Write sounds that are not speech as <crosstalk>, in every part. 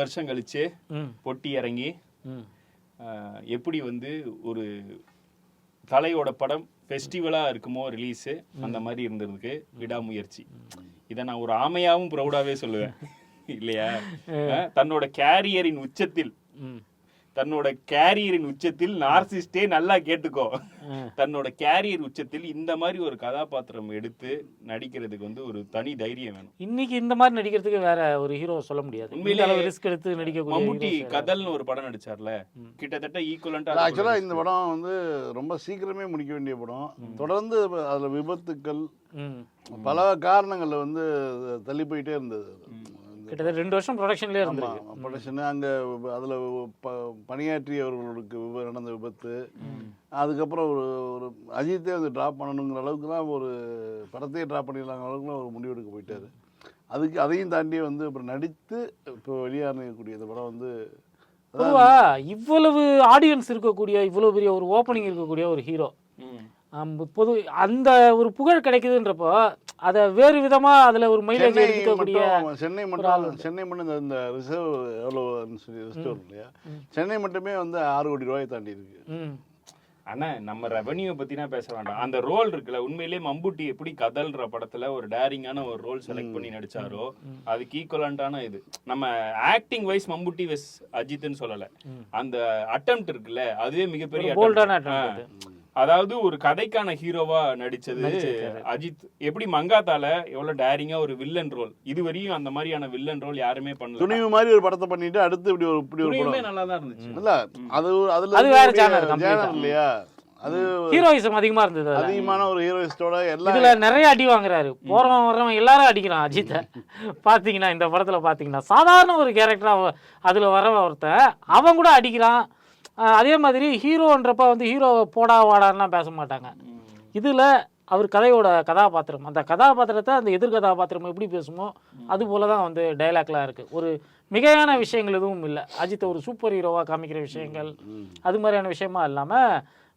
வருஷம் கழிச்சு பொட்டி இறங்கி எப்படி வந்து ஒரு தலையோட படம் ஃபெஸ்டிவலா இருக்குமோ ரிலீஸு அந்த மாதிரி இருந்திருக்கு. விடாமுயற்சி. இதை நான் ஒரு ஆமையாவும் ப்ரௌடாவே சொல்லுவேன். <laughs> இல்லையா? தன்னோட கேரியரின் உச்சத்தில் தன்னோட கேரியரின் உச்சத்தில் நார்சிஸ்டே நல்லா கேட்டுக்கோ. தன்னோட கேரியர் உச்சத்தில் இந்த மாதிரி ஒரு கதாபாத்திரம் எடுத்து நடிக்கிறதுக்கு வந்து ஒரு தனி தைரியம் வேணும். இன்னைக்கு இந்த மாதிரி நடிக்கிறதுக்கு வேற ஒரு ஹீரோ சொல்ல முடியாது. உண்மையிலே ரிஸ்க் எடுத்து நடிக்கக்கூடிய மம்முட்டி? கதல்னு ஒரு படம் நடிச்சார்ல. கிட்டத்தட்ட ஈக்குவலண்டா ஆக்சுவலாக இந்த படம் வந்து ரொம்ப சீக்கிரமே முடிக்க வேண்டிய படம். தொடர்ந்து அதில் விபத்துக்கள் பல காரணங்கள்ல வந்து தள்ளி போயிட்டே இருந்தது. கிட்டத்தட்ட ரெண்டு வருஷம் ப்ரொடக்ஷன்லேயே இருந்திருக்கு. ப்ரொடக்ஷனு அங்கே அதில் ப பணியாற்றியவர்களுக்கு விப நடந்த விபத்து. அதுக்கப்புறம் ஒரு ஒரு அஜித்தே வந்து ட்ராப் பண்ணணுங்கிற அளவுக்குலாம் ஒரு படத்தையே ட்ராப் பண்ணிடலாங்கிற அளவுக்குலாம் ஒரு முடிவெடுக்க போயிட்டாரு. அதுக்கு அதையும் தாண்டி வந்து அப்புறம் நடித்து இப்போ வெளியாகக்கூடிய இந்த படம் வந்து இவ்வளவு ஆடியன்ஸ் இருக்கக்கூடிய இவ்வளவு பெரிய ஒரு ஓப்பனிங் இருக்கக்கூடிய ஒரு ஹீரோ பொது அந்த ஒரு புகழ் கிடைக்குதுன்றப்போ அதை வேறு விதமா அதுல ஒரு மைலேஜ் எடுக்கக்கூடிய சென்னை மட்டும் சென்னை மட்டும் இந்த- ரிசர்வ் ரிஸ்டோர் இல்லையா சென்னை மட்டுமே வந்து ஆறு கோடி ரூபாயை தாண்டி இருக்கு. ஆனா நம்ம ரெவன்யூ பத்தினா பேச வேண்டாம். அந்த ரோல் இருக்குல்ல உண்மையிலேயே மம்புட்டி எப்படி கதல்ன்ற படத்துல ஒரு டேரிங்கான ஒரு ரோல் செலக்ட் பண்ணி நடிச்சாரோ அதுக்கு ஈக்குவலண்டான இது. நம்ம ஆக்டிங் வைஸ் மம்புட்டி வெஸ் அஜித்னு சொல்லல. அந்த அட்டெம்ட் இருக்குல்ல அதுவே மிகப்பெரிய அதாவது ஒரு கதைக்கான ஹீரோவா நடிச்சது அஜித். எப்படி மங்காத்தால எவ்வளவு டேரிங்கா ஒரு வில்லன் ரோல் இதுவரையும் அந்த மாதிரியான வில்லன் ரோல் யாருமே பண்ணல. துணிவு மாதிரி ஒரு படத்தை பண்ணிட்டு அடுத்து இப்படி ஒரு இப்படி ஒரு படம். நல்லா தான் இருந்துச்சு இல்ல அது அதுல அது வேற genre இல்லையா? அது ஹீரோயிசம் அதிகமா இருந்தது. அதிகமான ஒரு ஹீரோயிஸ்டோட எல்லா இதுல நிறைய அடி வாங்குறாரு. போறவன் வர்றவன் எல்லாரும் அடிக்கிறான் அஜித்தை. பாத்தீங்கன்னா இந்த படத்துல பாத்தீங்கன்னா சாதாரண ஒரு கேரக்டரா அதுல வரவன் ஒருத்தன் அவன் கூட அடிக்கிறான். அதே மாதிரி ஹீரோன்றப்ப வந்து ஹீரோ போடா வாடான்லாம் பேச மாட்டாங்க. இதுல அவர் கதையோட கதாபாத்திரம். அந்த கதாபாத்திரத்தை அந்த எதிர் கதாபாத்திரம் எப்படி பேசுமோ அது போல தான் வந்து டைலாக்லாம் இருக்கு. ஒரு மிகையான விஷயங்கள் எதுவும் இல்லை. அஜித்தை ஒரு சூப்பர் ஹீரோவா காமிக்கிற விஷயங்கள் அது மாதிரியான விஷயமா இல்லாம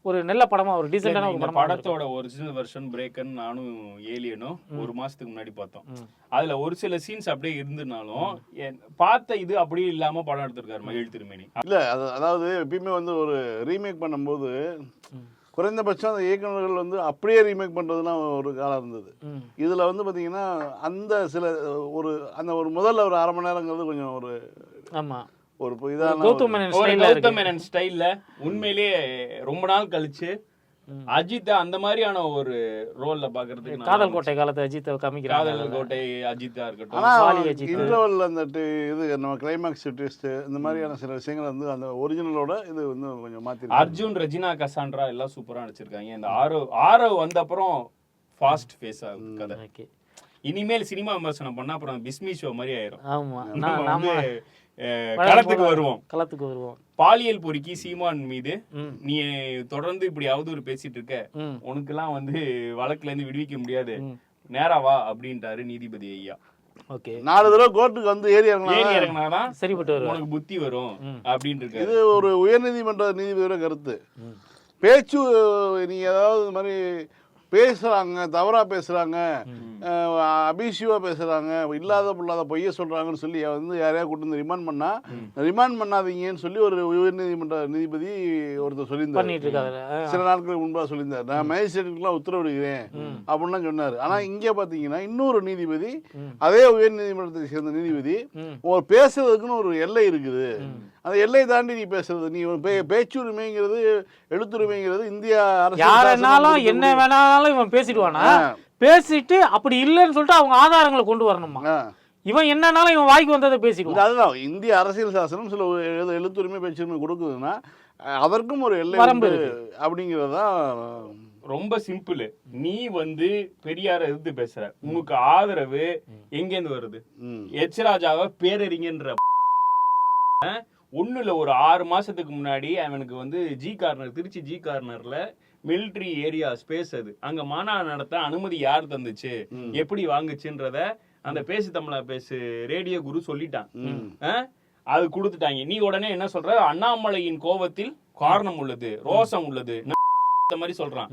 ஒரு நல்ல படமா ஒரு டீசெண்டான ஒரு படமா. படத்தோட ஒரிஜினல் வெர்ஷன் பிரேக்கன் நானும் ஏலியனும் ஒரு மாசத்துக்கு முன்னாடி பார்த்தோம். அதுல ஒரு சில சீன்ஸ் அப்படியே இருந்தனாலும் பார்த்த இது அப்படியே இல்லாம படம் எடுத்திருக்காரு மகிழ் திருமேனி. இல்ல அது அதாவது எப்பயுமே வந்து ஒரு ரீமேக் பண்ணும்போது குறைந்தபட்சம் அந்த இயக்குனர்கள் வந்து அப்படியே ரீமேக் பண்றதுலாம் ஒரு காலம் இருந்தது. இதுல வந்து பாத்தீங்கன்னா அந்த சில ஒரு அந்த ஒரு முதல்ல ஒரு அரை மணி நேரங்கிறது கொஞ்சம் ஒரு ஆமா. ஒரு இதான ஒரு- கௌதம் மேனன் ஒரு ஸ்டைல்ல உண்மையிலேயே ரொம்ப நாள் கழிச்சு அஜித் அந்த மாதிரியான ஒரு ரோல்ல பாக்குறதுக்கு காதல். கோட்டை காலத்தை அஜித்தை காமிக்கிறாங்க. காதல் கோட்டை அஜித்தா இருக்கட்டும். ஆனா வாலி அஜித். இன்டர்வல் அந்த இது நம்ம கிளைமேக்ஸ் ட்விஸ்ட் இந்த மாதிரியான சில விஷயங்கள் வந்து அந்த ஒரிஜினலோட இது வந்து கொஞ்சம் மாத்தி அர்ஜுன் ரெஜினா கசாண்ட்ரா எல்லாம் சூப்பரா நடிச்சிருக்காங்க. இந்த ஆரோ ஆரோ வந்த அப்புறம் ஃபாஸ்ட் ஃபேஸ் ஆகுது கதை. ஓகே இனிமேல் சினிமா விமர்சனம் பண்ணா அப்புறம் பிஸ்மி ஷோ மாதிரி ஆயிரும். ஆமா. களத்துக்கு வருவோம். களத்துக்கு வருவோம். பாலியல் பொறுக்கி சீமான் மீது. நீ தொடர்ந்து இப்படி அவதூறு பேசிட்டு இருக்க. உனக்கெல்லாம் வந்து வழக்குல இருந்து விடுவிக்க முடியாது. ம். நேரா வா அப்படின்ட்டாரு நீதிபதி ஐயா. ஓகே. நாலு தடவை கோர்ட்டுக்கு வந்து ஏறி ஏறி இறங்கினா இறங்கினாதான் சரிப்பட்டு வருவார். உனக்கு புத்தி வரும் அப்படின்னு இருக்காரு இது ஒரு உயர்நீதிமன்ற நீதிபதியோட கருத்து. பேச்சு நீங்க ஏதாவது இந்த மாதிரி பேசுறாங்க தவறா பேசுறாங்க அபிஷிவா பேசுறாங்க இல்லாத பொல்லாத பொய்ய சொல்றாங்கன்னு சொல்லி வந்து யாரையா கூட்டு வந்து ரிமாண்ட் பண்ணா ரிமாண்ட் பண்ணாதீங்கன்னு சொல்லி ஒரு உயர்நீதிமன்ற நீதிபதி ஒருத்தர் சொல்லியிருந்தார். சில நாட்களுக்கு முன்பா சொல்லியிருந்தார். நான் மேஜிஸ்ட்ரேட்டுக்குலாம் உத்தரவிடுகிறேன் அப்படின்லாம் சொன்னார். ஆனா இங்க பாத்தீங்கன்னா இன்னொரு நீதிபதி அதே உயர் நீதிமன்றத்தை சேர்ந்த நீதிபதி. ஒரு பேசுறதுக்குன்னு ஒரு எல்லை இருக்குது. அந்த எல்லையை தாண்டி நீ பேசுறது. நீ பேச்சுரிமைங்கிறது எழுத்துரிமைங்கிறது இந்தியா அரசியல் யாருனாலும் என்ன வேணாலும் இவன் பேசிடுவானா. பேசிட்டு அப்படி இல்லைன்னு சொல்லிட்டு அவங்க ஆதாரங்களை கொண்டு வரணுமா. இவன் என்னன்னாலும் இவன் வாய்க்கு வந்ததை இது பேசிடுவான் அதுதான் இந்திய அரசியல் சாசனம் சில எழு- எழுத்துரிமை பேச்சுரிமை கொடுக்குதுன்னா அதற்கும் ஒரு எல்லை வரம்பு அப்படிங்கிறதான் ரொம்ப சிம்பிள். நீ வந்து பெரியார எதிர்த்து பேசுற. உனக்கு ஆதரவு எங்க இருந்து வருது. எச் ராஜாவை பேரறிஞன்ற ஒண்ணுல ஒரு ஆறு மாசத்துக்கு முன்னாடி அவனுக்கு வந்து ஜி கார்னர் திருச்சி ஜி கார்னர்ல மிலிட்ரி ஏரியா ஸ்பேஸ் அது. அங்க மாநாடு நடத்த அனுமதி யார் தந்துச்சு? எப்படி வாங்குச்சுன்றத அந்த பேசு தமிழா பேசு ரேடியோ குரு சொல்லிட்டான்? அது கொடுத்துட்டாங்க. நீ உடனே என்ன சொல்ற? அண்ணாமலையின் கோபத்தில் காரணம் உள்ளது ரோசம் உள்ளது. இந்த மாதிரி சொல்றான்.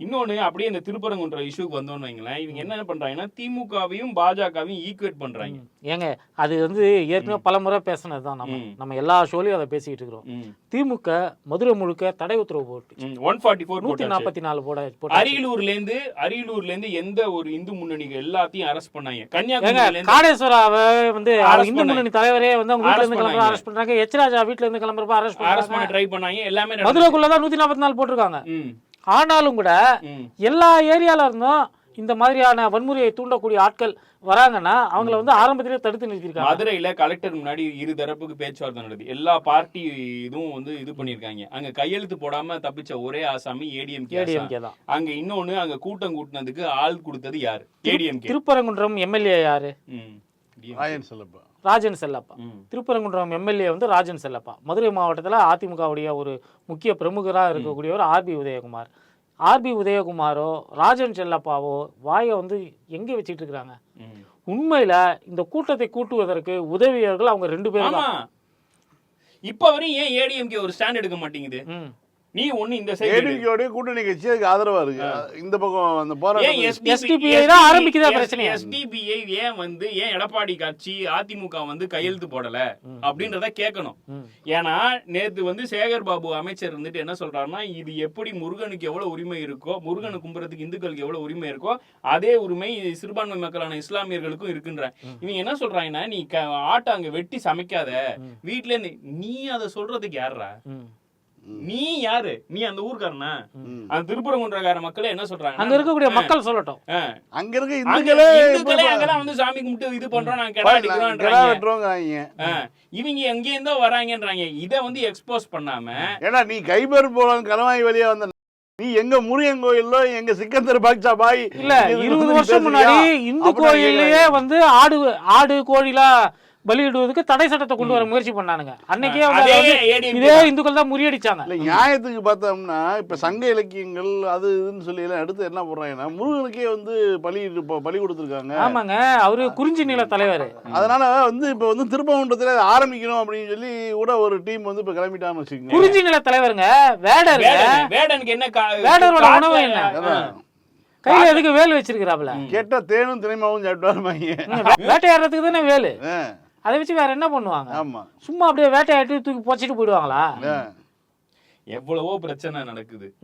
ஆ? இன்னொன்னு அப்படியே இந்த திருப்பரங்குன்ற இஷ்யூக்கு வந்தோம்னு வைங்களேன் இவங்க என்ன பண்றாங்கன்னா திமுகவையும் பாஜகவையும் ஈக்குவேட் பண்றாங்க. ஏங்க அது வந்து ஏற்கனவே பல முறை பேசினது தான் நம்ம. நம்ம எல்லா ஷோலையும் அதை பேசிக்கிட்டு இருக்கிறோம். திமுக மதுரை முழுக்க தடை உத்தரவு போட்டு ஒன் ஃபார்ட்டி ஃபோர் நூத்தி நாற்பத்தி நாலு போட போட்டாச்சு. அரியலூர்ல இருந்து அரியலூர்ல இருந்து எந்த ஒரு இந்து முன்னணிகள் எல்லாத்தையும் அரெஸ்ட் பண்ணாங்க. இருந்து காடேஸ்வராவை வந்து இந்து. முன்னணி தலைவரே வந்து அவங்க Arrest இருந்து கிளம்புற. அரெஸ்ட் பண்றாங்க. எச்ராஜா வீட்ல இருந்து கிளம்புறப்ப அரெஸ்ட் அரெஸ்ட் பண்ண ட்ரை பண்ணாங்க. எல்லாமே நடந்துச்சு. மதுரைக்குள்ளதான் நூத்தி நாற்பத்தி நாலு போட்டிருக்காங்க. ஆனாலும் கூட. எல்லா ஏரியால இருந்தும் இந்த மாதிரியான வன்முறையை தூண்டக்கூடிய ஆட்கள் வராங்கன்னா அவங்கள வந்து ஆரம்பத்திலே தடுத்து நிறுத்திருக்காங்க. மதுரையில கலெக்டர் முன்னாடி இரு தரப்புக்கு பேச்சுவார்த்தை நடக்குது. எல்லா பார்ட்டி இதுவும் வந்து இது பண்ணிருக்காங்க அங்க கையெழுத்து போடாம தப்பிச்ச ஒரே ஆசாமி ஏடிஎம்கே ஏடிஎம்கே தான். அங்க இன்னொன்னு அங்க கூட்டம் கூட்டினதுக்கு ஆள் கொடுத்தது யாரு? ஏடிஎம்கே. திருப்பரங்குன்றம் எம்எல்ஏ யாரு? ராயன் செல்லப்பா. ராஜன் செல்லப்பா. திருப்பரங்குன்றம் எம்எல்ஏ வந்து ராஜன் செல்லப்பா. மதுரை மாவட்டத்தில் அதிமுகவுடைய ஒரு முக்கிய பிரமுகராக இருக்கக்கூடியவர் ஆர்பி உதயகுமார். ஆர்பி உதயகுமாரோ ராஜன் செல்லப்பாவோ வாயை வந்து எங்கே வச்சுட்டு இருக்கிறாங்க உண்மையில இந்த கூட்டத்தை கூட்டுவதற்கு உதவியவர்கள் அவங்க ரெண்டு பேரும் இப்ப வரையும் ஏன் ஏடிஎம்கே ஒரு ஸ்டாண்ட் எடுக்க மாட்டேங்குது. நீ ஒண்ணு இந்த சைடு ஏடிஎம்கேடைய கூட்டணி கட்சி அதுக்கு ஆதரவா இருக்கு. இந்த பக்கம் அந்த ஏன் போராட்டம் SDPI தான் ஆரம்பிக்குதா பிரச்சனையா? எஸ்டிபிஐ ஏன் வந்து ஏன் எடப்பாடி கட்சி அதிமுக வந்து கையெழுத்து போடல அப்படின்றத கேட்கணும். ஏன்னா நேத்து வந்து சேகர் பாபு அமைச்சர் இருந்துட்டு என்ன சொல்றாருன்னா இது எப்படி முருகனுக்கு எவ்வளவு உரிமை இருக்கோ முருகனை கும்புறதுக்கு இந்துக்களுக்கு எவ்வளவு உரிமை இருக்கோ அதே உரிமை சிறுபான்மை மக்களான இஸ்லாமியர்களுக்கும் இருக்குன்ற. இவங்க என்ன சொல்றாங்கன்னா நீ ஆட்டை அங்க வெட்டி சமைக்காத. வீட்ல இருந்து நீ அதை சொல்றதுக்கு யாருடா ம். நீ யாரு? நீ அந்த ஊர்க்காரனா. அந்த திருப்பரங்குன்றக்கார மக்களே என்ன சொல்றாங்க அங்க இருக்கக்கூடிய மக்கள் சொல்லட்டும். அங்க இருக்க இந்துக்களே இந்துக்களே அங்கெல்லாம் வந்து சாமி கும்பிட்டு இது பண்றோம் நாங்க கிடா அடிக்கிறோம்ன்றாங்க இவங்க எங்க இருந்தோ வராங்கன்றாங்க. இத வந்து எக்ஸ்போஸ் பண்ணாம ஏன்னா நீ கைபர் போலாம் கலவாய் வழியா வந்த நீ எங்க முருகன் கோயிலோ எங்க சிக்கந்தர் பாக்ஷா பாய் இல்ல இருபது வந்து வருஷம்? முன்னாடி இந்து கோயில்லயே வந்து ஆடு ஆடு கோழிலாம் பலியிடுவதற்கு தடை சட்டத்தை கொண்டு வர முயற்சி பண்ணானுங்க. அன்னைக்கே ADMK இதே இந்துக்கள் தான் முறியடிச்சாங்க. இல்ல நியாயத்துக்கு பார்த்தோம்னா இப்ப சங்க இலக்கியங்கள் அது இதுன்னு சொல்லி எல்லாம் எடுத்து என்ன போடுறாங்கன்னா முருகனுக்கே வந்து பலி பலி கொடுத்துருக்காங்க. ஆமாங்க அவரு குறிஞ்சி நில தலைவர். அதனால வந்து இப்ப வந்து திருப்பவன்றத்துல அதை ஆரம்பிக்கணும் அப்படின்னு சொல்லி கூட ஒரு டீம் வந்து இப்ப கிளம்பிட்டான்னு வச்சுக்கோங்க. குறிஞ்சி நில தலைவருங்க வேடன் வேடனுக்கு என்ன வேடரோட உணவு என்ன? கையில எதுக்கு வேல் வச்சிருக்கிறாப்ல கேட்டா தேனும் தினைமாவும் சாப்பிட்டு வேட்டையாடுறதுக்கு தானே வேலு? அதை வச்சு வேற என்ன பண்ணுவாங்க? ஆமா. சும்மா அப்படியே வேட்டையாட்டி தூக்கி போச்சிட்டு போயிடுவாங்களா. எவ்வளவோ பிரச்சனை நடக்குது.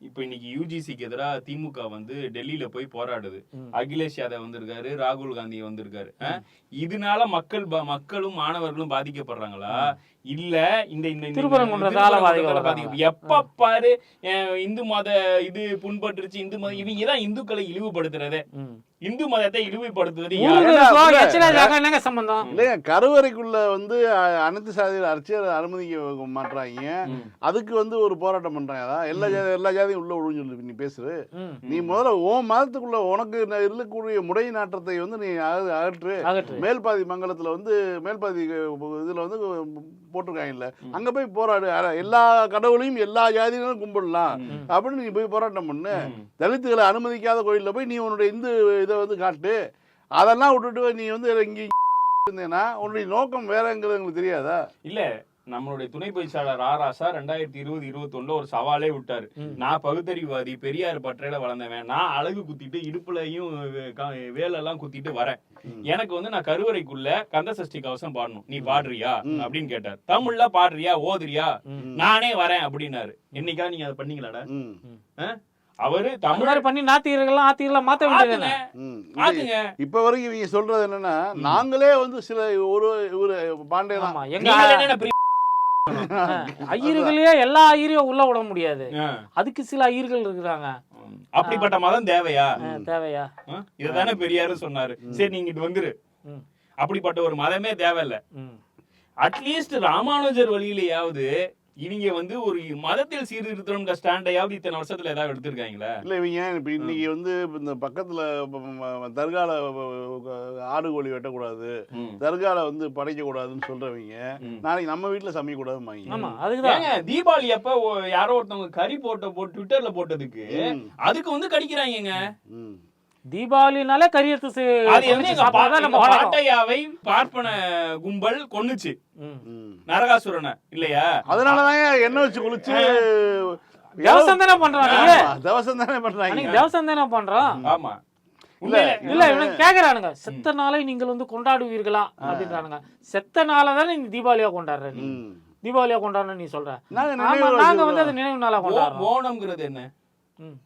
இப்ப இன்னைக்கு யூஜிசிக்கு எதிராக திமுக வந்து டெல்லியில போய் போராடுது. அகிலேஷ் யாதவ் வந்திருக்காரு ராகுல் காந்தி வந்திருக்காரு. இதனால மக்கள் ப- மக்களும் மாணவர்களும் பாதிக்கப்படுறாங்களா? இல்ல இந்த இந்த எப்ப பாரு இந்து மத இது புண்பட்டுருச்சு இந்து மத இவங்க தான் இந்துக்களை இழிவுபடுத்துறதே. இந்து மதத்தை இழிவுபடுத்துவது சம்பந்தம்? இல்லையா கருவறைக்குள்ள வந்து அனைத்து சாதியில் அர்ச்சகர் அனுமதிக்க மாட்றாங்க. ம். அதுக்கு வந்து ஒரு போராட்டம் பண்றாங்க. அதான் எல்லா ஜாதி எல்லா ஜாதியும் உள்ள சொல்லி நீ பேசுற. நீ முதல்ல உன் மதத்துக்குள்ள உனக்கு இருக்கக்கூடிய முறை நாட்டத்தை வந்து நீ அக- அகற்று. அகற்று. மேல்பாதி மங்கலத்துல வந்து மேல்பாதி இதுல வந்து போட்டிருக்காங்கல்ல. அங்க போய் போராடு. எல்லா கடவுளையும் எல்லா ஜாதியினரும் கும்பிடலாம். அப்படின்னு நீ போய் போராட்டம் பண்ணு. தலித்துகளை அனுமதிக்காத கோயில்ல போய் நீ உன்னுடைய இந்து இதை வந்து காட்டு. அதெல்லாம் விட்டுட்டு நீ வந்து இங்க இருந்தேன்னா உன்னுடைய நோக்கம் வேறங்கிறது எங்களுக்கு தெரியாதா? இல்ல நம்மளுடைய துணை பொதுச்சாளர் ஆராசா ரெண்டாயிரத்தி இருபது இருபத்தி ஒரு சவாலே விட்டாரு. நான் பகுத்தறிவாதி பெரியார் பற்றையில வளர்ந்தவன். நான் அழகு குத்திட்டு இடுப்புலையும் வேலெல்லாம் குத்திட்டு வரேன். எனக்கு வந்து நான் கருவறைக்குள்ள கந்த சஷ்டி கவசம் பாடணும். நீ பாடுறியா. அப்படின்னு கேட்டார். தமிழ்ல பாடுறியா? ஓதுறியா. நானே வரேன் அப்படின்னாரு. என்னைக்கா நீங்க அதை பண்ணீங்களாடா. அவரு அந்த தமிழ் மாதிரி பண்ணி நாத்திகர்கள்லாம் ஆத்திகர்கள்லாம் மாத்த வேண்டியது. இப்ப வரைக்கும் இவங்க சொல்றது என்னன்னா நாங்களே வந்து சில ஒரு ஒரு பாண்டியலாம் <laughs> ஐயர்களையே எல்லா ஐயரையும் உள்ள விட முடியாது. அதுக்கு சில ஐயர்கள் இருக்கிறாங்க. அப்படிப்பட்ட மதம் தேவையா? தேவையா? இதுதானே பெரியாரு சொன்னாரு. சரி நீங்க இது வந்துரு. அப்படிப்பட்ட ஒரு மதமே தேவையில்ல. அட்லீஸ்ட் ராமானுஜர் வழியிலயாவது இவங்க வந்து ஒரு மதத்தில் சீர்திருத்தம்ன்ற ஸ்டாண்டையாவது இத்தனை வருஷத்துல ஏதாவது எடுத்திருக்காங்களா இல்ல இவங்க இப்ப இன்னைக்கு வந்து இந்த பக்கத்துல தர்கால ஆடு கோழி வெட்டக்கூடாது. தர்கால வந்து படைக்க கூடாதுன்னு சொல்றவங்க. நாளைக்கு நம்ம வீட்டுல சமைக்க கூடாதுமாங்க ஆமா அதுக்குதான் ஏங்க தீபாவளி அப்ப யாரோ ஒருத்தவங்க கறி போட்ட போட்டு ட்விட்டர்ல போட்டதுக்கு. அதுக்கு வந்து கடிக்கிறாங்கங்க ம். தீபாவளினாலே கரியத்து. பாட்டையாவை பார்ப்பன கும்பல் கொன்னுச்சு. ம். ம். நரகாசுரனை இல்லையா? அதனாலதான் எண்ணெய் வச்சு குளிச்சு தேவசம் தானே நீங்க ஆமா, தவசம் தானே பண்றாங்க. தேவசம் தானே பண்றோம் ஆமா. உண்மையிலே இல்ல இவனுக்கு கேக்குறானுங்க. செத்த நாளை நீங்கள் வந்து கொண்டாடுவீர்களா? அப்படின்றானுங்க. செத்த நாளை தானே நீ தீபாவளியா கொண்டாடுற நீ. தீபாவளியா கொண்டாடணும் நீ சொல்ற. நாங்க நாங்க வந்து அது. நினைவு நாளா கொண்டாடுறோம். ஓணம்ங்கிறது என்ன.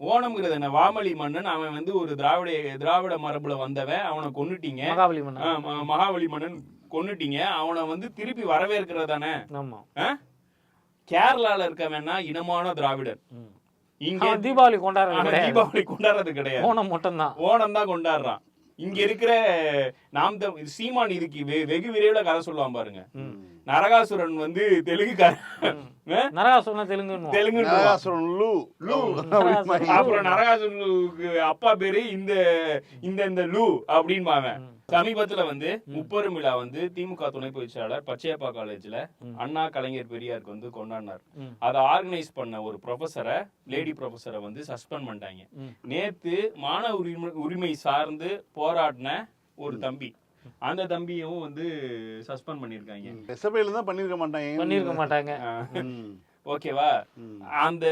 ஓணம்ங்கிறது என்ன? வாமளி மன்னன் அவன் வந்து ஒரு திராவிட திராவிட மரபுல வந்தவன் அவனை கொன்னுட்டீங்க. மகாபலி மன்னன். மகாபலி மன்னன் கொன்னுட்டீங்க. அவனை வந்து திருப்பி வரவேற்கிறது தானே? கேரளால இருக்கவன்னா இனமான திராவிடர் ம். இங்க தீபாவளி கிடையாது. தீபாவளி கொண்டாடுறது கிடையாது. ஓணம் மட்டும்தான். ஓணம் தான் கொண்டாடுறான். இங்க இருக்கிற நாம் சீமான் இதுக்கு வெகு விரைவில் கதை சொல்லுவான் பாருங்க. நரகாசுரன் வந்து தெலுங்கு நரகாசுரன் தெலுங்குன்னு தெலுங்கு நரகாசுரன் லூ. லூ. அப்புறம் நரகாசுரனுக்கு அப்பா பேரு இந்த இந்த இந்த லூ அப்படின்பாங்க. சமீபத்துல வந்து முப்பெரும் விழா வந்து திமுக துணை பொதுச்செயலாளர் பச்சையப்பா காலேஜ்ல அண்ணா கலைஞர் பெரியாருக்கு வந்து கொண்டாடினார். அதை ஆர்கனைஸ் பண்ண ஒரு ப்ரொஃபஸரை லேடி ப்ரொஃபஸரை வந்து சஸ்பெண்ட் பண்ணிட்டாங்க. நேத்து மாணவ உரிமை உரிமை சார்ந்து போராடின ஒரு தம்பி. அந்த தம்பியும் வந்து சஸ்பெண்ட் பண்ணிருக்காங்க எஸ்எஃப்ஐல தான் பண்ணிருக்க மாட்டாங்க. பண்ணிருக்க மாட்டாங்க. ஓகேவா. அந்த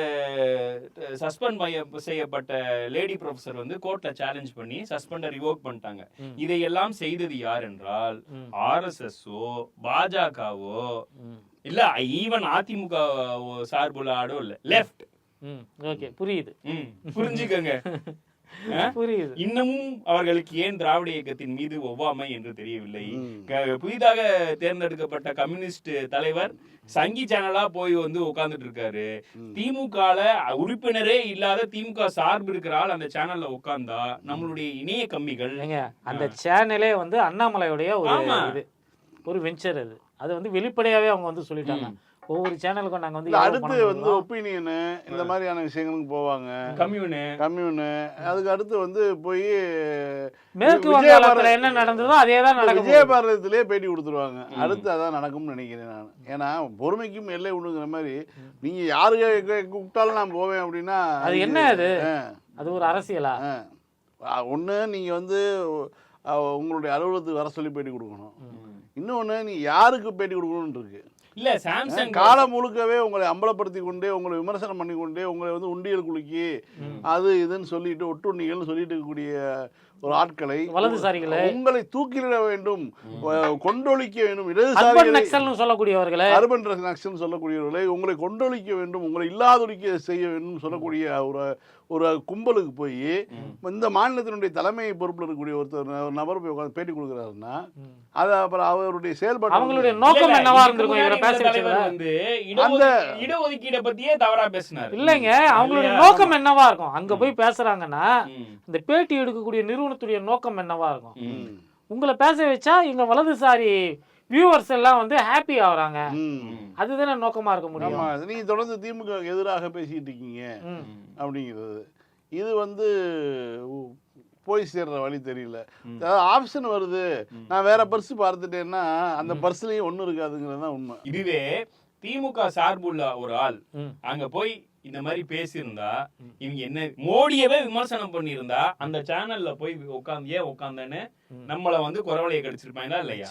சஸ்பெண்ட் செய்யப்பட்ட லேடி ப்ரொஃபசர் வந்து கோர்ட்ல சேலஞ்ச் பண்ணி சஸ்பெண்டை ரிவோக் பண்ணிட்டாங்க. இதையெல்லாம் செய்தது யார் என்றால். ஆர்எஸ்எஸ்ஓ பாஜகவோ. இல்ல ஈவன் அதிமுக சார்புள்ள ஆடோ இல்ல. லெஃப்ட் ஓகே புரியுது. புரிஞ்சுக்கங்க? <laughs> புரியுது. இன்னமும் அவர்களுக்கு ஏன் திராவிட இயக்கத்தின் மீது ஒவ்வாமை என்று தெரியவில்லை? புதிதாக தேர்ந்தெடுக்கப்பட்ட கம்யூனிஸ்ட் தலைவர் சங்கி சேனலா போய் வந்து உட்கார்ந்துட்டு இருக்காரு. திமுகல உறுப்பினரே இல்லாத திமுக சார்பு இருக்கிற ஆள் அந்த சேனல்ல உட்கார்ந்தா நம்மளுடைய இணைய கம்மிகள் அந்த சேனலே வந்து அண்ணாமலையுடைய ஒரு. இது ஒரு வெஞ்சர் அது. அது வந்து வெளிப்படையாவே அவங்க வந்து சொல்லிட்டாங்க. ஒவ்வொரு சேனலுக்கும் நாங்க வந்து அடுத்து வந்து. ஒப்பீனியனு இந்த மாதிரியான விஷயங்களுக்கு போவாங்க. கம்யூனு. கம்யூனு. அதுக்கு அடுத்து வந்து போய் மேற்கு வங்காளத்துல என்ன நடந்ததோ அதே தான் நடக்கும். விஜயபாரதத்திலே பேட்டி கொடுத்துருவாங்க. அடுத்து அதான் நடக்கும்னு நினைக்கிறேன் நான். ஏன்னா பொறுமைக்கும் எல்லை உண்டுங்கிற மாதிரி நீங்க யாரு கூப்பிட்டாலும் நான் போவேன் அப்படின்னா அது என்ன அது? ஆ, அது ஒரு அரசியலா? ஆ. ஆ, ஒண்ணு நீங்க வந்து உங்களுடைய அலுவலகத்துக்கு வர சொல்லி பேட்டி கொடுக்கணும். இன்னொன்னு நீ யாருக்கு பேட்டி கொடுக்கணும்னு இருக்கு? இல்ல சாம்சங் காலம் முழுக்கவே உங்களை அம்பலப்படுத்தி கொண்டே உங்களை விமர்சனம் பண்ணி கொண்டே உங்களை வந்து உண்டியல் குலுக்கி அது இதுன்னு சொல்லிட்டு ஒட்டுண்ணிகள்னு சொல்லிட்டு இருக்கக்கூடிய ஒரு ஆட்களை வலதுசாரிகளை உங்களை தூக்கிலிட வேண்டும் கொண்டொழிக்க வேண்டும் நக்சல்னு சொல்லக்கூடியவர்களை அர்பன் நக்சல் சொல்லக்கூடியவர்களை உங்களை கொண்டொழிக்க வேண்டும் உங்களை இல்லாதொழிக்க செய்ய வேண்டும் சொல்லக்கூடிய ஒரு ஒரு கும்பலுக்கு போய் இந்த மாநிலத்தினுடைய தலைமை பொறுப்பில் இருக்கக்கூடிய ஒருத்தர் ஒரு நபர் போய் உட்கார்ந்து பேட்டி கொடுக்குறாருன்னா அது அப்புறம் அவருடைய செயல்பாடு அவங்களுடைய நோக்கம் என்னவா இருந்திருக்கும்? வந்து இடஒதுக்கீ- இடஒதுக்கீடை பத்தியே தவறா பேசினாரு. இல்லைங்க அவங்களுடைய? நோக்கம் என்னவா இருக்கும்? அங்க போய் பேசுறாங்கன்னா. இந்த பேட்டி எடுக்கக்கூடிய நிறுவனத்துடைய நோக்கம் என்னவா இருக்கும். உங்களை பேச வச்சா எங்க வலதுசாரி வியூவர்ஸ் எல்லாம் வந்து ஹாப்பி ஆகுறாங்க. அதுதானே நோக்கமா இருக்க முடியும். ஆமா நீங்க தொடர்ந்து திமுக எதிராக பேசிட்டு இருக்கீங்க. அப்படிங்கிறது. இது வந்து போய் சேர்ற வழி தெரியல. அதாவது ஆப்ஷன் வருது. நான் வேற பர்ஸ் பார்த்துட்டேன்னா அந்த பர்ஸ்லயும் ஒண்ணும் இருக்காதுங்கிறது தான் உண்மை. இதுவே திமுக சார்புள்ள ஒரு ஆள். அங்க போய் இந்த மாதிரி பேசியிருந்தா இவங்க என்ன மோடியவே விமர்சனம் பண்ணியிருந்தா அந்த சேனல்ல போய் உட்காந்து ஏன் உட்காந்தேன்னு நம்மள வந்து குறவலையை கடிச்சிருப்பாங்களா இல்லையா?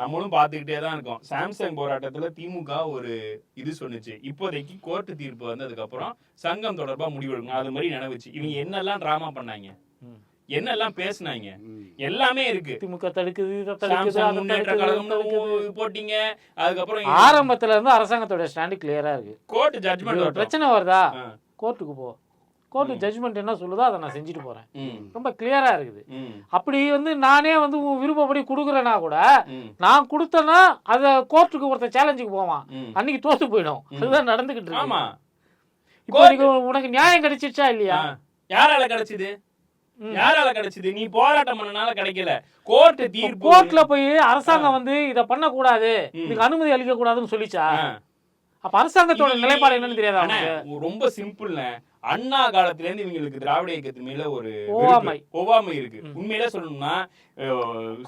நம்மளும் பாத்துக்கிட்டே தான் இருக்கோம். சாம்சங் போராட்டத்துல திமுக ஒரு இது சொன்னுச்சு. இப்போதைக்கு கோர்ட்டு தீர்ப்பு வந்ததுக்கு அப்புறம் சங்கம் தொடர்பா முடிவெடுக்கணும். அது மாதிரி நினைவுச்சு. இவங்க என்னெல்லாம் டிராமா பண்ணாங்க. என்னெல்லாம் பேசுனாங்க? எல்லாமே இருக்கு. திமுக தடுக்குது. போட்டீங்க. அதுக்கப்புறம் ஆரம்பத்துல இருந்து அரசாங்கத்தோட ஸ்டாண்டு கிளியரா இருக்கு. கோர்ட் ஜட்மெண்ட் பிரச்சனை வருதா? கோர்ட்டுக்கு போ. கோர்ட்டு ஜட்ஜ்மெண்ட் என்ன சொல்லுதோ அதை நான் செஞ்சுட்டு போறேன். ரொம்ப கிளியரா இருக்குது. அப்படி வந்து நானே வந்து உன் விருப்பப்படி கொடுக்குறேன்னா கூட நான் கொடுத்தேன்னா அதை கோர்ட்டுக்கு ஒருத்தன் சேலஞ்சுக்கு போவான். அன்னைக்கு தோத்து போயிடும். அதுதான் நடந்துகிட்டு இருக்கு. ஆமா. இப்போ நீங்க உனக்கு நியாயம் கிடைச்சிருச்சா இல்லையா. யாரால கிடைச்சது? யாரால கிடைச்சது? நீ போராட்டம் பண்ணனால கிடைக்கல. கோர்ட் தீர்ப்பு. கோர்ட்ல போய் அரசாங்கம் வந்து இத பண்ணக்கூடாது. இதுக்கு அனுமதி அளிக்க கூடாதுன்னு சொல்லிச்சா. அப்ப அரசாங்கத்தோட நிலைப்பாடு என்னன்னு தெரியாதா ரொம்ப சிம்பிள்ண்ண. அண்ணா காலத்துல இருந்து இவங்களுக்கு திராவிட இயக்கத்து மேல ஒரு ஒவ்வாமை. ஒவ்வாமை இருக்கு. உண்மையில சொல்லணும்னா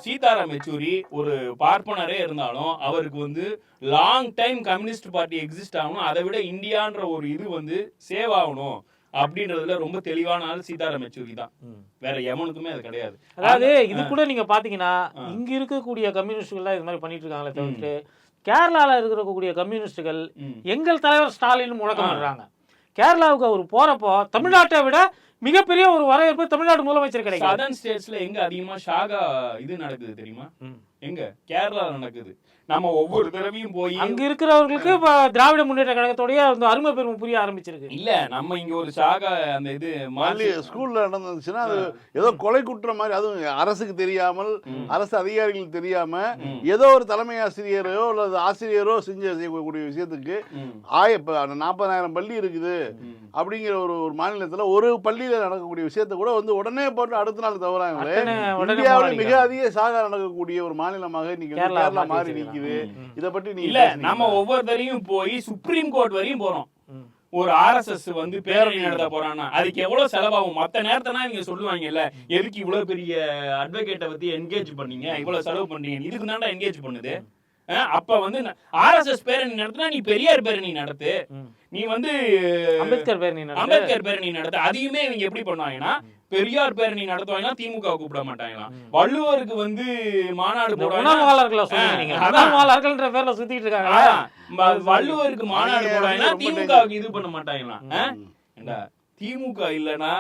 சீதாராம் யெச்சூரி ஒரு பார்ப்பனரே இருந்தாலும் அவருக்கு வந்து long time communist party exist ஆகணும். அதை விட இந்தியான்ற ஒரு இது வந்து சேவ் ஆகணும். அப்படின்றதுல ரொம்ப தெளிவான ஆள் சீதாராம் யெச்சூரி தான். வேற எவனுக்குமே அது கிடையாது. அதாவது இது கூட நீங்க பாத்தீங்கன்னா இங்க இருக்கக்கூடிய கம்யூனிஸ்டுகள் இது மாதிரி பண்ணிட்டு இருக்காங்களே தவிர்த்து கேரளால இருக்கக்கூடிய கம்யூனிஸ்டுகள். எங்கள் தலைவர் ஸ்டாலின் முழக்கம் பண்றாங்க கேரளாவுக்கு அவர் போறப்போ தமிழ்நாட்டை விட மிகப்பெரிய ஒரு வரவேற்பு தமிழ்நாடு முதலமைச்சர் கிடைக்கும் சதர்ன் ஸ்டேட்ஸ்ல எங்க அதிகமா ஷாகா இது நடக்குது தெரியுமா. எங்க கேரளா நடக்குது நம்ம ஒவ்வொரு தடவையும் போய் அங்க இருக்கிறவர்களுக்கு இப்ப திராவிட முன்னேற்ற கழகத்தோடய அந்த அருமை பெருமை புரிய ஆரம்பிச்சிருக்கு இல்ல நம்ம இங்க ஒரு ஷாகா அந்த இது மார்ச் ஸ்கூல்ல நடந்துச்சுன்னா அது ஏதோ கொலை குற்றம் மாதிரி அதுவும் அரசுக்கு தெரியாமல். அரசு அதிகாரிகளுக்கு தெரியாம. ஏதோ ஒரு தலைமை ஆசிரியரோ அல்லது ஆசிரியரோ செஞ்ச செய்யக்கூடிய விஷயத்துக்கு. ஆய நாற்பதாயிரம் பள்ளி இருக்குது. அப்படிங்கிற ஒரு ஒரு மாநிலத்துல ஒரு பள்ளியில நடக்கக்கூடிய விஷயத்தை கூட வந்து உடனே போட்டு அடுத்த நாள் தவறாங்களே இந்தியாவில் மிக. அதிக சாகா நடக்கக்கூடிய ஒரு மாநிலமாக வந்து கேரளா மாறி. நிக்குது. இத பற்றி நீங்க இல்ல? நம்ம ஒவ்வொரு தடவையும் போய் சுப்ரீம் கோர்ட் வரையும் போறோம். ஒரு ஆர்எஸ்எஸ் வந்து பேரணி நடத்த போறான்னா அதுக்கு எவ்வளவு செலவாகும் மத்த நேரத்துல இவங்க சொல்லுவாங்கல்ல எதுக்கு இவ்வளவு பெரிய அட்வொகேட்டை பத்தி என்கேஜ் பண்ணீங்க இவ்வளவு செலவு பண்றீங்க இதுக்கு தான்டா என்கேஜ் பண்ணுது அப்ப வந்து ஆர்எஸ்எஸ் பேரணி நடத்தினா நீ பெரியார் பேரணி நடத்து. நீ வந்து அம்பேத்கர் பேர் நீ நடந்து அம்பேத்கர் பேரணி நடத்து அதையுமே இவங்க எப்படி பண்ணுவாங்கன்னா பெரியார் பேரணி நடத்துவாங்கன்னா திமுக கூப்பிட மாட்டாங்களாம் வள்ளுவருக்கு வந்து மாநாடு போடுவாங்கன்னா. உணர்வாளர்கள்ன்ற பேர்ல சுத்திட்டு இருக்காங்க. வள்ளுவருக்கு மாநாடு ரொம்ப திமுகவுக்கு இது பண்ண மாட்டாங்களாம் திமுக இல்லனா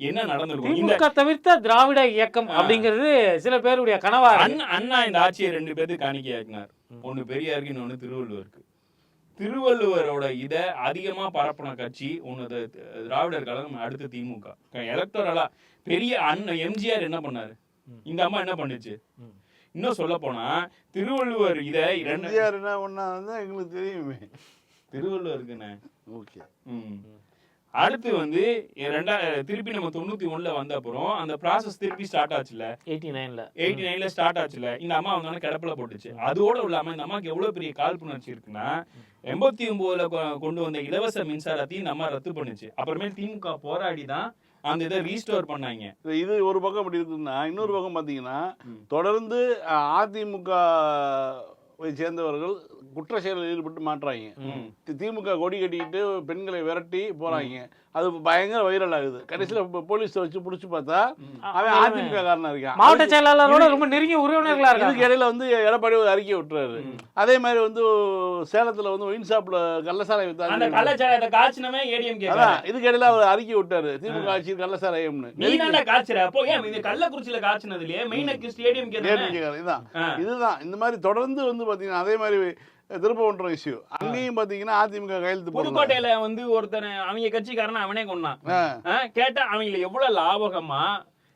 என்ன நடந்திருக்கும்? திமுக தவிர்த்த திராவிட இயக்கம் அப்படிங்கிறது சில பேருடைய கனவா அண்ணா இந்த ஆட்சியை ரெண்டு பேருக்கு காணிக்கையாக்கினார். ஒண்ணு பெரியாருக்கு இன்னொன்னு திருவள்ளுவருக்கு. திருவள்ளுவரோட இத அதிகமா பரப்புன கட்சி தி- திராவிடர் கழகம் அடுத்து திமுக. எலக்டரலா பெரிய அண்ணன் எம்ஜிஆர் என்ன பண்ணாரு? இந்த அம்மா என்ன பண்ணுச்சு. இன்னும் சொல்ல போனா திருவள்ளுவர் இத எம்ஜிஆர் என்ன பண்ணாருன்னா எங்களுக்கு தெரியுமே. திருவள்ளுவருக்குண்ணே ஓகே. ம். அடுத்து வந்து ரெண்டா திருப்பி நம்ம தொண்ணூத்தி ஒண்ணுல வந்த அப்புறம் அந்த ப்ராசஸ் திருப்பி ஸ்டார்ட் ஆச்சுல. 89 ல எயிட்டி நைன்ல ஸ்டார்ட் ஆச்சுல. இந்த அம்மா வந்தோடனே கிடப்புல போட்டுச்சு. அதோட இல்லாம இந்த அம்மாக்கு எவ்வளவு பெரிய காழ்ப்புணர்ச்சி இருக்குன்னா எண்பத்தி ஒன்பதுல கொ- கொண்டு வந்த இலவச மின்சாரத்தையும் இந்த அம்மா ரத்து பண்ணுச்சு. அப்புறமேல் திமுக போராடி தான் அந்த இதை ரீஸ்டோர் பண்ணாங்க. இது ஒரு பக்கம் அப்படி இருக்குன்னா இன்னொரு பக்கம் பார்த்தீங்கன்னா ம். தொடர்ந்து அஹ், அதிமுக வை சேர்ந்தவர்கள் குற்ற செயலில் ஈடுபட்டு மாட்டுறாங்க திமுக கொடி கட்டிக்கிட்டு பெண்களை விரட்டி போறாங்க. அது பயங்கர வைரல் ஆகுது. கடைசியில் போலீஸ் வச்சு பிடிச்சி பார்த்தா அவன் அதிமுக காரனா இருக்கான். மாவட்ட செயலாளரோட ரொம்ப நெருங்கிய உறவினர்களா இதுக்கு இருக்காங்க இடையில வந்து எடப்பாடி ஒரு அறிக்கை விட்டுறாரு. அதே மாதிரி வந்து சேலத்துல வந்து ஒயின் ஷாப்ல அந்த கள்ளச்சாராயத்தை ஏடிஎம் கேட்கல அதான் இதுக்கு இடையில அவர் அறிக்கை விட்டாரு. திமுக ஆட்சி கள்ளசாராயம்னு நீ தானே காய்ச்சற. அப்போ ஏன் இந்த கள்ளக்குறிச்சியில காய்ச்சினதுலயே மெயின் அக்யூஸ்ட் ஏடிஎம் இதுதான். இதுதான். இந்த மாதிரி தொடர்ந்து வந்து பாத்தீங்கன்னா அதே மாதிரி திருப்பவன்றம் இஷ்யூ அங்கேயும் பாத்தீங்கன்னா அதிமுக கையெழுத்து புதுக்கோட்டையில வந்து ஒருத்தனை அவங்க கட்சிக்காரன் அவனே கொண்டான் கேட்டா அவங்கள எவ்வளவு லாபகமா?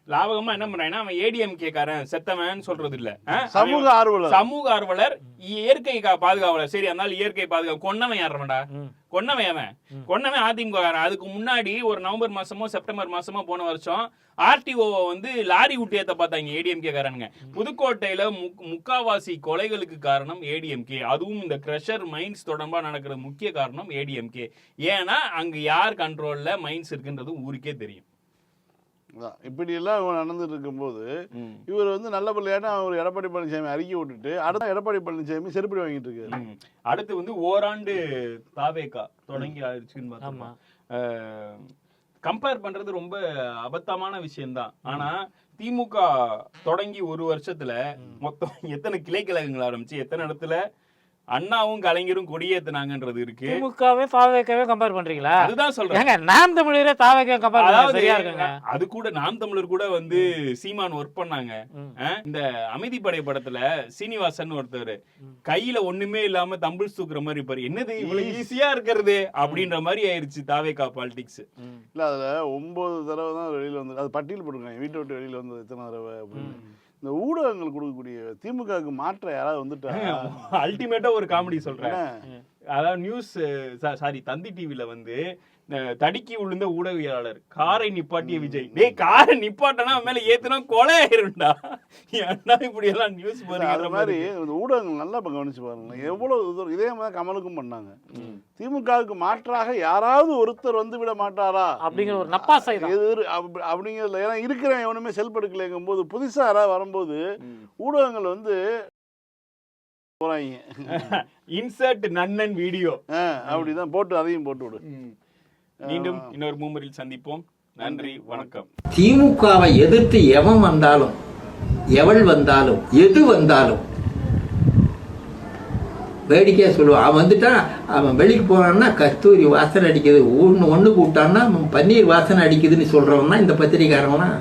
லாபகமா என்ன பண்றாங்கன்னா அவன் ஏடிஎம் கேக்காரன் செத்தவன் சொல்றது இல்ல சமூக ஆர்வலர். சமூக ஆர்வலர் இயற்கை கா- பாதுகாவலர். சரி அதனால இயற்கை பாதுகாப்பு கொன்னவன் யாருடா ம். கொன்னவன் அவன். கொன்னவன் அதிமுக. அதுக்கு முன்னாடி ஒரு நவம்பர் மாசமோ செப்டம்பர் மாசமோ போன வருஷம் ஆர்டிஓ வந்து லாரி விட்டு ஏத்த பார்த்தாங்க ஏடிஎம்கே காரனுங்க புதுக்கோட்டையில முக்- முக்காவாசி கொலைகளுக்கு காரணம் ஏடிஎம்கே அதுவும் இந்த கிரஷர் மைன்ஸ் தொடர்பா நடக்கிற முக்கிய காரணம் ஏடிஎம்கே ஏன்னா அங்க யார் கண்ட்ரோல்ல மைன்ஸ் இருக்குன்றது ஊருக்கே தெரியும். அதான். இப்படி எல்லாம் இவன் நடந்துட்டு இருக்கும்போது இவர் வந்து நல்ல பிள்ளையாட்டம் அவர் எடப்பாடி பழனிசாமி அறிக்கை விட்டுட்டு அடுத்த எடப்பாடி பழனிசாமி செருப்படி வாங்கிட்டு இருக்காரு. அடுத்து வந்து ஓராண்டு தாவேகா தொடங்கி ஆயிடுச்சுன்னு ஆமா. பார்த்தோம் கம்பேர் பண்றது ரொம்ப அபத்தமான விஷயம்தான். ஆனா திமுக தொடங்கி ஒரு வருஷத்துல மொத்தம் எத்தனை கிளை கழகங்கள் ஆரம்பிச்சு எத்தனை இடத்துல அண்ணாவும் கலைஞரும் கொடியேத்துனாங்கன்றது இருக்கு. திமுகவே தாவேக்கவே கம்பேர் பண்றீங்களா? அதுதான் சொல்றேன். ஏங்க நாம் தமிழரே தாவேக்கவே கம்பேர் பண்ண அதாவது சரியா இருக்குங்க. அது கூட நாம் தமிழர் கூட வந்து சீமான் ஒர்க் பண்ணாங்க. இந்த அமைதிப்படை படத்துல சீனிவாசன் ஒருத்தர் கையில ஒண்ணுமே இல்லாம தம்பிள்ஸ் தூக்குற மாதிரி இருப்பாரு என்னது இவ்வளவு ஈஸியா இருக்கிறது அப்படின்ற மாதிரி ஆயிருச்சு தாவேகா பாலிடிக்ஸ். இல்ல அதுல ஒன்பது தடவை தான் வெளியில வந்து அது பட்டியல் போட்டிருக்காங்க வீட்டை விட்டு வெளியில வந்தது எத்தனை தடவை அப்படின்னு. இந்த ஊடகங்கள் கொடுக்கக்கூடிய திமுகவுக்கு மாற்ற யாராவது வந்துட்டா அல்டிமேட்டா ஒரு காமெடி சொல்றேன்? அதாவது நியூஸ் சாரி தந்தி டிவில வந்து தடுக்கி விழுந்த ஊடகவியலாளர். காரை நிப்பாட்டிய விஜய். டேய் காரை நிப்பாட்டனா மேல ஏத்துனா கொலை ஆயிரும்டா. ஏன்டா இப்படி எல்லாம் நியூஸ் அது மாதிரி இந்த ஊடகங்கள் நல்லா இப்ப கவனிச்சு பாருங்க எவ்வளவு தூரம் இதே மாதிரி கமலுக்கும் பண்ணாங்க. திமுகவுக்கு மாற்றாக யாராவது ஒருத்தர் வந்து விட மாட்டாரா? அப்படிங்கிற ஒரு நப்பாசை எதிர் அப்ப- அப்படிங்கிறதுல ஏன்னா இருக்கிறவன் எவனுமே செல்ஃப் எடுக்கலைங்கும் போது புதுசா யாராவது வரும்போது ஊடகங்கள் வந்து போறாங்க. <laughs> இன்சர்ட் நன்னன் வீடியோ அப்படிதான் போட்டு அதையும் போட்டு விடு. மீண்டும் இன்னொரு மூமரில் சந்திப்போம். நன்றி வணக்கம். திமுகவை எதிர்த்து எவன் வந்தாலும் எவள் வந்தாலும் எது வந்தாலும் வேடிக்கையா சொல்லுவான் அவன் வந்துட்டான் அவன் வெளிக்கு போனான்னா கஸ்தூரி வாசனை அடிக்குது. ஒன்று ஒன்று கூப்பிட்டான்னா பன்னீர் வாசனை அடிக்குதுன்னு சொல்றவன் தான் இந்த பத்திரிக்காரங்களாம்